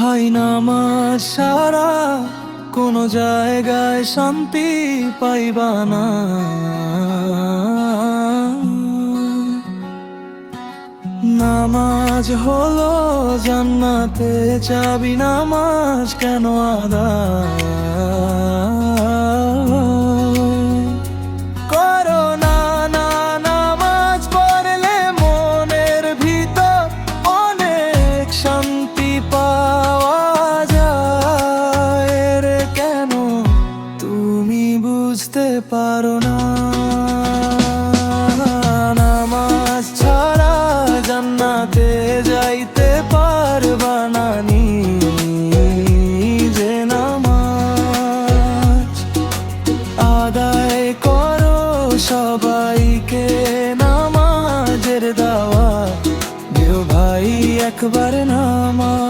হয় নামাজ সারা কোনো জায়গায় শান্তি পাইবা না। নামাজ হলো জান্নাতে চাবি নামাজ কেন আদায়? সবাইকে নামাজের দাওয়া দিও ভাই একবার নামা